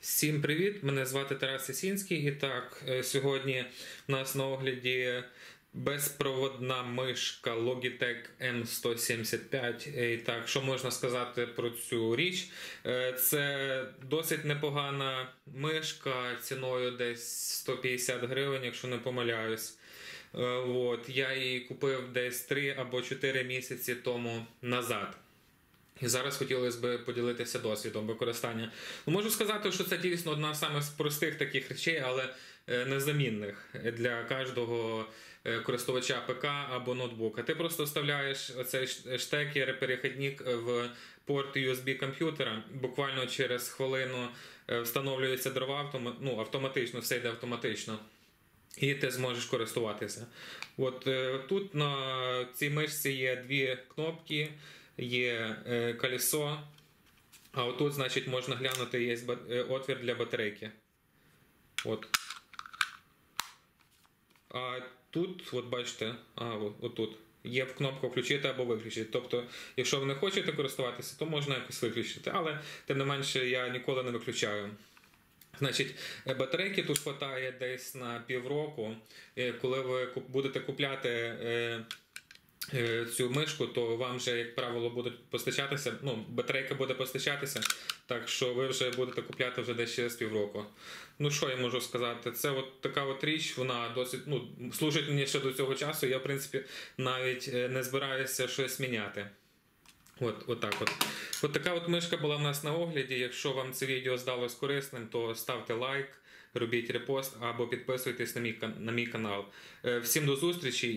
Всім привіт! Мене звати Тарас Ясінський. І так, е, сьогодні у нас на огляді безпроводна мишка Logitech M175. Е, І так, що можна сказати про цю річ? Е, Це досить непогана мишка ціною десь 150 гривень, якщо не помиляюсь. От, я її купив десь 3 або 4 місяці тому назад. І зараз хотілося б поділитися досвідом використання. Ну, можу сказати, що це дійсно одна з самих простих таких речей, але е, незамінних для кожного е, користувача ПК або ноутбука. Ти просто вставляєш цей штекер, перехідник в порт USB комп'ютера. Буквально через хвилину е, встановлюється дрова ну, автоматично, все йде автоматично. І ти зможеш користуватися. От тут на цій мишці є дві кнопки, є е, колесо, а отут, значить, можна глянути, є е, отвір для батарейки. От. А тут, от бачите, а, отут. Є кнопка включити або виключити. Тобто, якщо ви не хочете користуватися, то можна якось виключити. Але тим не менше я ніколи не виключаю. Значить, е, батарейки тут хватає десь на півроку. Коли ви будете купляти цю мишку, то вам вже, як правило, будуть постачатися. Ну, батарейка буде постачатися, так що ви вже будете купляти вже десь через півроку. Ну що я можу сказати? Це от така от річ, вона досить ну, служить мені ще до цього часу. Я, в принципі, навіть е, не збираюся щось міняти. От, от так от. От така от мишка була в нас на огляді. Якщо вам це відео здалось корисним, то ставте лайк, робіть репост або підписуйтесь на мій, на мій канал. Е, Всім до зустрічі